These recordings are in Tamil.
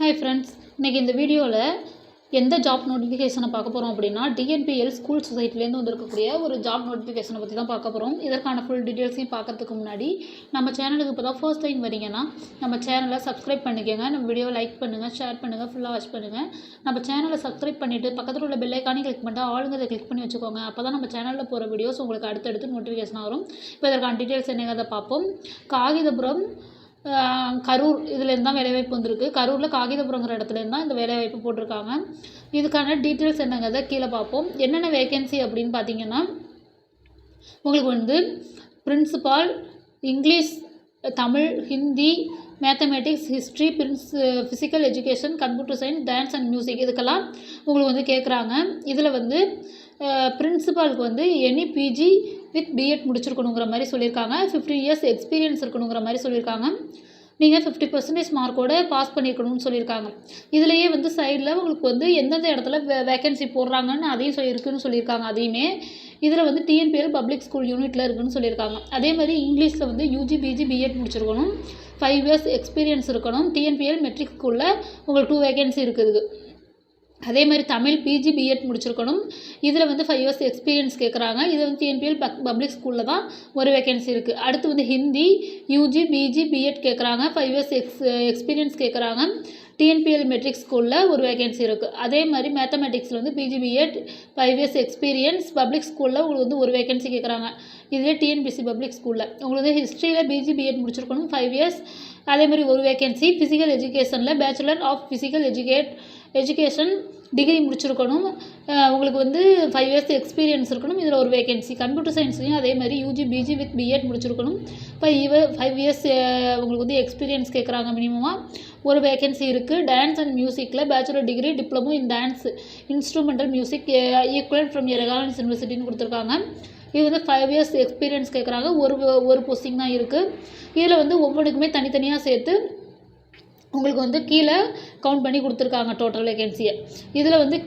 ஹாய் ஃப்ரெண்ட்ஸ் இன்றைக்கி இந்த வீடியோவில் எந்த ஜாப் நோட்டிஃபிகேஷனை பார்க்க போகிறோம் அப்படின்னா டிஎன்பிஎல் ஸ்கூல் சொசைட்டிலேருந்து வந்திருக்கக்கூடிய ஒரு ஜாப் நோட்டிஃபிகேஷனை பற்றி தான் பார்க்க போகிறோம் இதற்கான ஃபுல் டீட்டெயில்ஸையும் பார்க்கறதுக்கு முன்னாடி நம்ம சேனலுக்கு இப்போ தான் ஃபர்ஸ்ட் டைம் வரீங்கன்னா நம்ம சேனலை சப்ஸ்கிரைப் பண்ணிக்கோங்க. நம்ம வீடியோவை லைக் பண்ணுங்கள் ஷேர் பண்ணுங்கள் ஃபுல்லாக வாட்ச் பண்ணுங்கள் நம்ம சேனலை சப்ஸ்கிரைப் பண்ணிவிட்டு பக்கத்தில் உள்ள பெல் கிளிக் பண்ணிட்டு ஆளுங்க கிளிக் பண்ணி வச்சுக்கோங்க. அப்போ தான் நம்ம சேனலில் போகிற வீடியோஸ் உங்களுக்கு அடுத்தடுத்து நோட்டிஃபிகேஷன் வரும். இப்போ இதற்கான டீட்டெயில்ஸ் என்னங்கிறத பார்ப்போம். காகிதபுரம் கரூர் இதுலேருந்து தான் வேலைவாய்ப்பு வந்திருக்கு. கரூரில் காகிதபுரங்கிற இடத்துலேருந்து தான் இந்த வேலைவாய்ப்பு போட்டிருக்காங்க. இதுக்கான டீட்டெயில்ஸ் என்னங்கிறத கீழே பார்ப்போம். என்னென்ன வேகன்சி அப்படின்னு பார்த்தீங்கன்னா உங்களுக்கு வந்து principal English Tamil Hindi mathematics history prince physical education computer science dance and music இதுக்கெல்லாம் உங்களுக்கு வந்து கேட்குறாங்க இதில் வந்து பிரின்சிபாலுக்கு வந்து எனி பிஜி வித் பிஎட் முடிச்சிருக்கணுங்கிற மாதிரி சொல்லியிருக்காங்க. ஃபிஃப்டீன் இயர்ஸ் எக்ஸ்பீரியன்ஸ் இருக்கணுங்கிற மாதிரி சொல்லியிருக்காங்க. நீங்கள் ஃபிஃப்டி பர்சன்டேஜ் மார்க்கோட பாஸ் பண்ணியிருக்கணும்னு சொல்லியிருக்காங்க. இதுலேயே வந்து சைடில் உங்களுக்கு வந்து எந்தெந்த இடத்துல வே வேக்கன்சி போடுறாங்கன்னு அதையும் சொல்லி இருக்குன்னு சொல்லியிருக்காங்க அதையுமே. இதில் வந்து டிஎன்பிஎல் பப்ளிக் ஸ்கூல் யூனிட்டில் இருக்குன்னு சொல்லியிருக்காங்க. அதே மாதிரி இங்கிலீஷில் வந்து யூஜி பிஜி பிஎட் முடிச்சிருக்கணும். ஃபைவ் இயர்ஸ் எக்ஸ்பீரியன்ஸ் இருக்கணும். டிஎன்பிஎல் மெட்ரிக் ஸ்கூலில் உங்களுக்கு டூ வேகன்சி இருக்குது. அதே மாதிரி தமிழ் பிஜி பிஎட் முடிச்சிருக்கணும். இதில் வந்து ஃபைவ் இயர்ஸ் எக்ஸ்பீரியன்ஸ் கேட்குறாங்க இது வந்து டிஎன்பிஎல் பக் பப்ளிக் ஸ்கூலில் தான் ஒரு வேகன்சி இருக்குது அடுத்து வந்து ஹிந்தி யூஜி பிஜி பிஎட் கேட்குறாங்க ஃபைவ் இயர்ஸ் எக்ஸ் எக்ஸ்பீரியன்ஸ் கேட்குறாங்க டிஎன்பிஎல் மெட்ரிக் ஸ்கூலில் ஒரு வேகன்சி இருக்குது அதே மாதிரி மேத்தமெட்டிக்ஸில் வந்து PG BEd five years experience public ஸ்கூலில் உங்களுக்கு வந்து ஒரு வேகன்சி கேட்குறாங்க இதுவே டிஎன்பிசி பப்ளிக் ஸ்கூலில் உங்களுக்கு ஹிஸ்ட்ரியில் பிஜி பிஎட் முடிச்சிருக்கணும் ஃபைவ் இயர்ஸ் அதே மாதிரி ஒரு வேகன்சி ஃபிசிக்கல் எஜுகேஷனில் bachelor of physical educate education degree முடிச்சிருக்கணும். உங்களுக்கு வந்து ஃபைவ் இயர்ஸ் எக்ஸ்பீரியன்ஸ் இருக்கணும். இதில் ஒரு வேகன்சி கம்ப்யூட்டர் சயின்ஸ்லையும் அதே மாதிரி யூஜி பிஜி வித் பிஎட் முடிச்சிருக்கணும். ஃபைவ் இயர் ஃபைவ் இயர்ஸ் உங்களுக்கு வந்து எக்ஸ்பீரியன்ஸ் கேட்குறாங்க மினிமமாக ஒரு வேகன்சி இருக்குது டான்ஸ் அண்ட் மியூசிக்கில் bachelor degree diploma in dance instrumental music equal from எரகாலன்ஸ் யூனிவர்சிட்டின்னு கொடுத்துருக்காங்க. இது வந்து ஃபைவ் இயர்ஸ் எக்ஸ்பீரியன்ஸ் கேட்குறாங்க ஒரு ஒரு போஸ்டிங் தான் இருக்குது இதில் வந்து ஒவ்வொன்றுக்குமே தனித்தனியாக சேர்த்து உங்களுக்கு வந்து கீழே கவுண்ட் பண்ணி கொடுத்துருக்காங்க டோட்டல் வேகன்சியை இதில் வந்து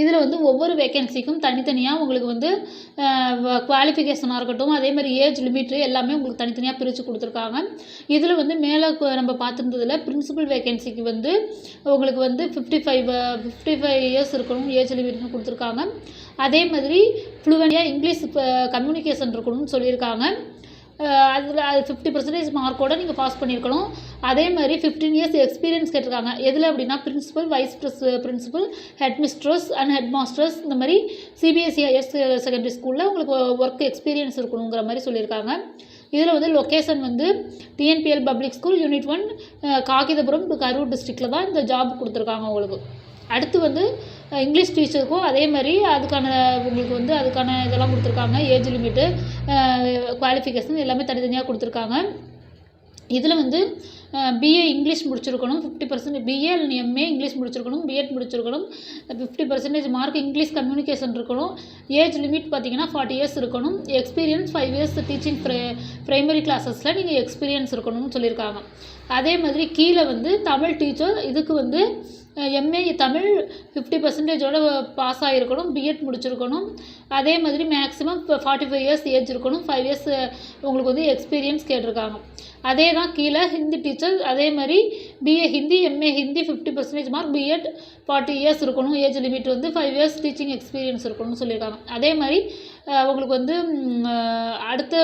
இதில் வந்து ஒவ்வொரு வேகன்சிக்கும் தனித்தனியாக உங்களுக்கு வந்து குவாலிஃபிகேஷனாக இருக்கட்டும் அதே மாதிரி ஏஜ் லிமிட்டு எல்லாமே உங்களுக்கு தனித்தனியாக பிரித்து கொடுத்துருக்காங்க. இதில் வந்து மேலே நம்ம பார்த்துருந்ததில் பிரின்சிபல் வேகன்சிக்கு வந்து உங்களுக்கு வந்து fifty five fifty five years இருக்கணும் ஏஜ் லிமிட்னு கொடுத்துருக்காங்க. அதே மாதிரி ஃப்ளூவெண்ட்டாக இங்கிலீஷ் கம்யூனிகேஷன் இருக்கணும்னு சொல்லியிருக்காங்க. அதில் அது ஃபிஃப்டி பர்சன்டேஜ் மார்க்கோட நீங்கள் பாஸ் பண்ணியிருக்கணும் அதே மாதிரி ஃபிஃப்டீன் இயர்ஸ் எக்ஸ்பீரியன்ஸ் கேட்டிருக்காங்க. எதில் அப்படின்னா principal vice pri principal head mistress and head masters இந்த மாதிரி சிபிஎஸ்சி ஹையர் செகண்டரி ஸ்கூலில் உங்களுக்கு ஒர்க் எக்ஸ்பீரியன்ஸ் இருக்கணுங்கிற மாதிரி சொல்லியிருக்காங்க. இதில் வந்து லொக்கேஷன் வந்து TNPL public school unit one Kagithapuram Karur டிஸ்ட்ரிக்டில் தான் இந்த ஜாப் கொடுத்துருக்காங்க உங்களுக்கு. அடுத்து வந்து இங்கிலீஷ் டீச்சருக்கும் அதே மாதிரி அதுக்கான உங்களுக்கு வந்து அதுக்கான இதெல்லாம் கொடுத்துருக்காங்க. ஏஜ் லிமிட்டு குவாலிஃபிகேஷன் எல்லாமே தனித்தனியாக கொடுத்துருக்காங்க. இதில் வந்து பிஏ இங்கிலீஷ் முடிச்சிருக்கணும் fifty percent BA MA English முடிச்சிருக்கணும் பிஎட் முடிச்சிருக்கணும் fifty percentage mark English communication இருக்கணும். ஏஜ் லிமிட் பார்த்தீங்கன்னா ஃபார்ட்டி இயர்ஸ் இருக்கணும். Experience five years teaching pri primary கிளாஸஸில் நீங்கள் எக்ஸ்பீரியன்ஸ் இருக்கணும்னு சொல்லியிருக்காங்க. அதே மாதிரி கீழே வந்து தமிழ் டீச்சர் இதுக்கு வந்து எம்ஏ தமிழ் ஃபிஃப்டி பர்சன்டேஜோட பாஸ் ஆகிருக்கணும் பிஎட் முடிச்சிருக்கணும். அதே மாதிரி மேக்ஸிமம் இப்போ ஃபார்ட்டி ஃபைவ் இயர்ஸ் ஏஜ் இருக்கணும் ஃபைவ் இயர்ஸ் உங்களுக்கு வந்து எக்ஸ்பீரியன்ஸ் கேட்டிருக்காங்க. அதே தான் கீழே ஹிந்தி டீச்சர் அதே மாதிரி BA Hindi MA Hindi fifty percentage mark BEd forty years இருக்கணும். ஏஜ் லிமிட் வந்து ஃபைவ் இயர்ஸ் டீச்சிங் எக்ஸ்பீரியன்ஸ் இருக்கணும்னு சொல்லியிருக்காங்க. அதே மாதிரி உங்களுக்கு வந்து அடுத்த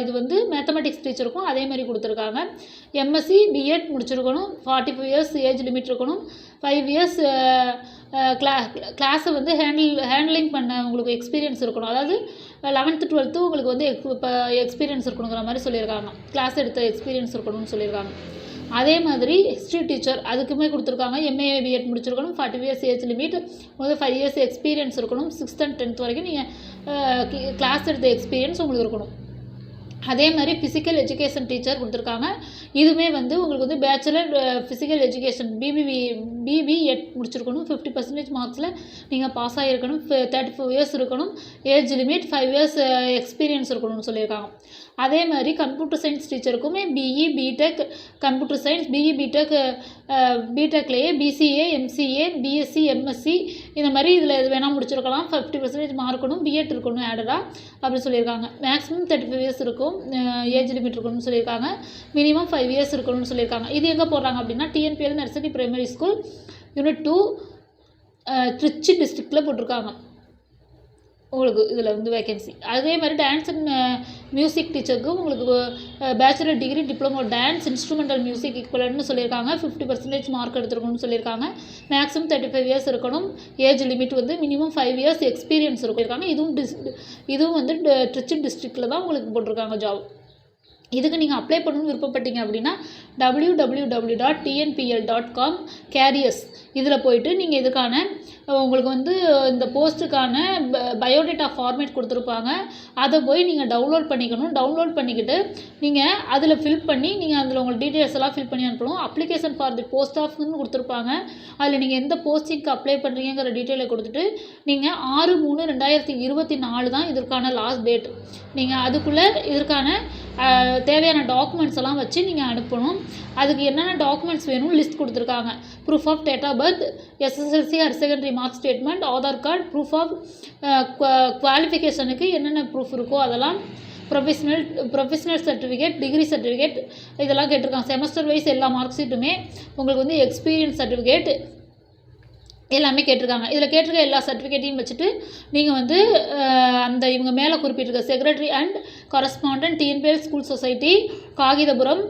இது வந்து மேத்தமெட்டிக்ஸ் டீச்சருக்கும் அதே மாதிரி கொடுத்துருக்காங்க. எம்எஸ்சி பிஎட் முடிச்சிருக்கணும். Forty five years age limit இருக்கணும் ஃபைவ் இயர்ஸ் கிளா கிளாஸை வந்து ஹேண்டில் ஹேண்ட்லிங் பண்ண உங்களுக்கு எக்ஸ்பீரியன்ஸ் இருக்கணும். அதாவது லெவன்த்து டுவெல்த்து உங்களுக்கு வந்து எக்ஸ் இப்போ எக்ஸ்பீரியன்ஸ் இருக்கணுங்கிற மாதிரி சொல்லியிருக்காங்க. கிளாஸ் எடுத்த எக்ஸ்பீரியன்ஸ் இருக்கணும்னு சொல்லியிருக்காங்க. அதே மாதிரி ஹிஸ்ட்ரி டீச்சர் அதுக்குமே கொடுத்துருக்காங்க. எம்ஏ பிஎட் முடிச்சிருக்கணும். ஃபார்ட்டி இயர்ஸ் ஏஜ் லிமிட் வந்து ஃபைவ் இயர்ஸ் எக்ஸ்பீரியன்ஸ் இருக்கணும். சிக்ஸ்த் அண்ட் டென்த் வரைக்கும் நீங்கள் கிளாஸ் எடுத்த எக்ஸ்பீரியன்ஸ் உங்களுக்கு இருக்கணும். அதே மாதிரி ஃபிசிக்கல் எஜுகேஷன் டீச்சர் கொடுத்துருக்காங்க. இதுவுமே வந்து உங்களுக்கு வந்து bachelor physical education B P V B P Ed முடிச்சிருக்கணும். ஃபிஃப்டி பர்சன்டேஜ் மார்க்ஸில் நீங்கள் பாஸ் ஆகிருக்கணும் தேர்ட்டி ஃபைவ் இயர்ஸ் இருக்கணும். Age limit five years experience இருக்கணும்னு சொல்லியிருக்காங்க. அதே மாதிரி computer science டீச்சருக்குமே B E B Tech computer science B E B Tech பிடெக்லேயே BCA MCA BSc MSc இந்த மாதிரி இதில் எது வேணால் முடிச்சிருக்கலாம். ஃபிஃப்டி பர்சன்டேஜ் மார்க்கணும் பிஎட் இருக்கணும் ஆடடாக அப்படின்னு சொல்லியிருக்காங்க. மேக்ஸிமம் தேர்ட்டி ஃபைவ் இயர்ஸ் இருக்கும் ஏஜ் லிமிட் இருக்கணும்னு சொல்லியிருக்காங்க. மினிமம் ஃபைவ் இயர்ஸ் இருக்கணும்னு சொல்லியிருக்காங்க. இது எங்கே போடுறாங்க அப்படின்னா TNPL nursery primary school unit two Trichy டிஸ்ட்ரிக்டில் போட்டிருக்காங்க. உங்களுக்கு இதில் வந்து வேகன்சி அதே மாதிரி டான்ஸ் அண்ட் மியூசிக் டீச்சருக்கும் உங்களுக்கு bachelor degree diploma dance instrumental music ஈக்குவலன்னு சொல்லியிருக்காங்க. ஃபிஃப்டி பர்சன்டேஜ் மார்க் எடுத்துருக்கணும்னு சொல்லியிருக்காங்க. மேக்ஸிமம் தேர்ட்டி ஃபைவ் இயர்ஸ் இருக்கணும். ஏஜ் லிமிட் வந்து மினிமம் ஃபைவ் இயர்ஸ் எக்ஸ்பீரியன்ஸ் இருக்காங்க இதுவும் டிஸ் இதுவும் வந்து uh, ட்ரிச்சி டிஸ்ட்ரிக்டில் தான் உங்களுக்கு போட்டிருக்காங்க ஜாப் இதுக்கு நீங்கள் அப்ளை பண்ணணும்னு விருப்பப்பட்டீங்க அப்படின்னா W W W dot TNPL dot com careers இதில் போயிட்டு நீங்கள் இதுக்கான உங்களுக்கு வந்து இந்த போஸ்ட்டுக்கான பயோடேட்டா ஃபார்மேட் கொடுத்துருப்பாங்க. அதை போய் நீங்கள் டவுன்லோட் பண்ணிக்கணும். டவுன்லோட் பண்ணிக்கிட்டு நீங்கள் அதில் ஃபில் பண்ணி நீங்கள் அதில் உங்கள் டீட்டெயில்ஸ் எல்லாம் ஃபில் பண்ணி அனுப்பணும். அப்ளிகேஷன் ஃபார் தி போஸ்ட் ஆஃப்னு கொடுத்துருப்பாங்க. அதில் நீங்கள் எந்த போஸ்டிங்க்கு அப்ளை பண்ணுறீங்கிற டீட்டெயிலை கொடுத்துட்டு நீங்கள் ஆறு மூணு ரெண்டாயிரத்தி இருபத்தி நாலு தான் இதற்கான லாஸ்ட் டேட் நீங்கள் அதுக்குள்ளே இதற்கான தேவையான டாக்குமெண்ட்ஸ் எல்லாம் வச்சு நீங்கள் அனுப்பணும். அதுக்கு என்னென்ன டாக்குமெண்ட்ஸ் வேணும் லிஸ்ட் கொடுத்துருக்காங்க. Proof of date of birth SSLC higher secondary mark statement Aadhaar card proof of குவாலிஃபிகேஷனுக்கு என்னென்ன ப்ரூஃப் இருக்கோ அதெல்லாம் professional professional certificate degree certificate இதெல்லாம் கேட்டிருக்காங்க. செமஸ்டர் வைஸ் எல்லா மார்க் ஷீட்டுமே உங்களுக்கு வந்து எக்ஸ்பீரியன்ஸ் சர்டிஃபிகேட் எல்லாமே கேட்டிருக்காங்க. இதில் கேட்டிருக்க எல்லா சர்டிஃபிகேட்டையும் வச்சுட்டு நீங்கள் வந்து அந்த இவங்க மேலே குறிப்பிட்டிருக்க secretary and correspondent TNPL school society Kagithapuram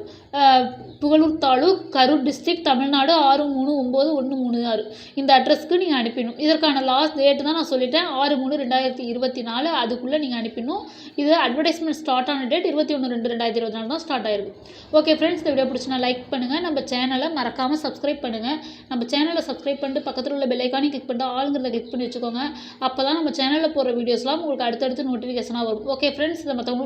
Pugalur taluk Karur district Tamil Nadu ஆறு மூணு ஒம்பது ஒன்று மூணு ஆறு. இந்த அட்ரஸ்க்கு நீங்கள் அனுப்பிடணும். இதற்கான லாஸ்ட் டேட்டு தான் நான் சொல்லிட்டேன். ஆறு மூணு ரெண்டாயிரத்தி இருபத்தி நாலு அதுக்குள்ளே நீங்கள் அனுப்பிடணும். இது அட்வர்டைஸ்மெண்ட் ஸ்டார்ட் ஆன டேட் இருபத்தி ஒன்று ரெண்டு ரெண்டாயிரத்தி இருபத்தி நாலு தான் ஸ்டார்ட் ஆயிருக்கு. ஓகே ஃப்ரெண்ட்ஸ் இந்த வீடியோ பிடிச்சினா லைக் பண்ணுங்கள் நம்ம சேனலை மறக்காமல் சப்ஸ்கிரைப் பண்ணுங்கள் நம்ம சேனலை சப்ஸ்கிரைப் பண்ணிட்டு பக்கத்தில் உள்ள பெல்லைக்கானே கிளிக் பண்ணிட்டு ஆளுங்கிறத கிளிக் பண்ணி வச்சுக்கோங்க. அப்போ தான் நம்ம சேனலில் போகிற வீடியோஸ்லாம் உங்களுக்கு அடுத்தடுத்து நோட்டிஃபிகேஷனாக வரும். ஓகே ஃப்ரெண்ட்ஸ் இதை மற்றவங்களுக்கு